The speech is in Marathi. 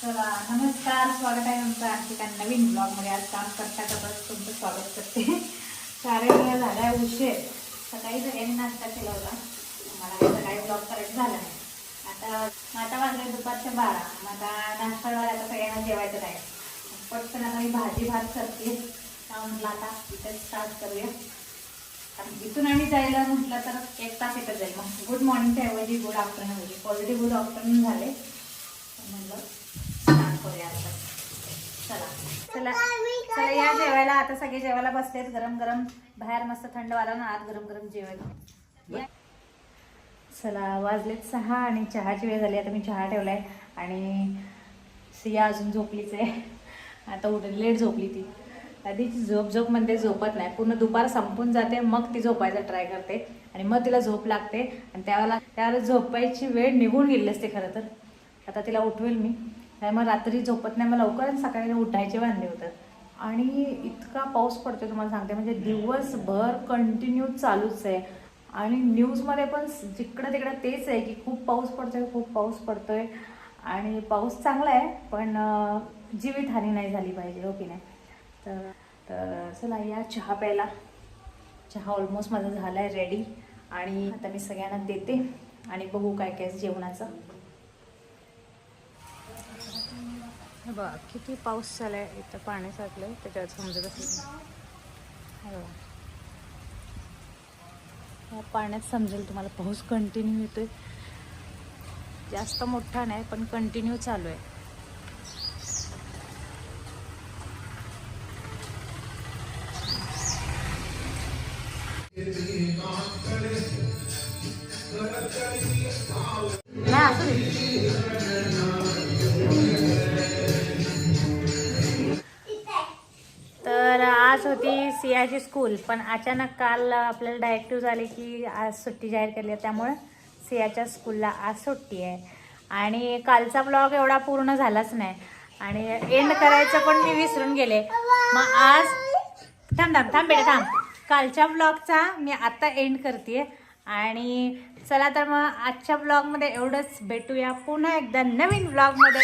चला नमस्कार स्वागत आहे तुमचं आणखी एका नवीन ब्लॉगमध्ये आज काम करता करताच तुमचं स्वागत करते. साडे वेळा झाला आहे उशीर. सकाळी सगळ्यांनी नाश्ता केला होता. मला सकाळी ब्लॉग करायचं झाला नाही. आता आता वाजले दुपारच्या बारा. मग आता नाश्ता झाला आता सगळ्यांना जेवायचं नाही पटकन आता मी भाजी भात करते. का म्हटलं आता इथेच स्टार्ट करूया. इथून आम्ही जायला म्हटलं तर एक तास इथं जाईल. मग गुड मॉर्निंगच्या ऐवजी गुड आफ्टरनून होईल ऑलरेडी गुड आफ्टरनून झाले. म्हणलं करूया आता. चला. चला. चला या जेवायला. आता सगळे जेवायला बसलेत. गरम गरम बाहेर मस्त थंड वाला ना आत गरम गरम जेवायला चला वाजलेत सहा आणि चहाची वेळ झाली. आता मी चहा ठेवलाय आणि सिया अजून झोपलीच आहे. आता उठ लेट झोपली ती. आधी झोप झोप म्हणते झोपत नाही. पूर्ण दुपार संपून जाते. मग ती झोपायचा ट्राय करते. आणि मग तिला झोप लागते. आणि त्यावेळेला त्यावेळेला झोपायची वेळ निघून गेली असते खरं तर. आता तिला उठवेल मी. नाही मग रात्री झोपत नाही मग लवकर आणि सकाळी उठायचे वांदे होतात. आणि इतका पाऊस पडतो तुम्हाला सांगते म्हणजे दिवसभर कंटिन्यू चालूच आहे. आणि न्यूजमध्ये पण जिकडं तिकडं तेच आहे की खूप पाऊस पडतोय खूप पाऊस पडतोय. आणि पाऊस चांगला आहे पण जीवितहानी नाही झाली पाहिजे हो की नाही? तर तर चला या चहा प्यायला. चहा ऑलमोस्ट माझा झाला आहे रेडी आणि आता मी सगळ्यांना देते. आणि बघू काय काय जेवणाचं. हे बघा किती पाऊस झालाय इथं पाणी म्हणजे आहे त्याच्यावर समजत असेल बघा. या पाण्यात समजेल तुम्हाला पाऊस कंटिन्यू येतोय. जास्त मोठा नाही पण कंटिन्यू चालू आहे. तर आज होती सियाची स्कूल पण अचानक काल आपल्याला डायरेक्टिव्ह झाले की आज सुट्टी जाहीर केली आहे त्यामुळे सियाच्या स्कूलला आज सुट्टी आहे. आणि कालचा ब्लॉग एवढा पूर्ण झालाच नाही. आणि एंड करायचं पण मी विसरून गेले. मग आज थांब थांब थांब बेटा थांब. कालच्या ब्लॉगचा मी आत्ता एंड करते आणि चला तर मग आजच्या ब्लॉगमध्ये एवढंच. भेटूया पुन्हा एकदा नवीन ब्लॉगमध्ये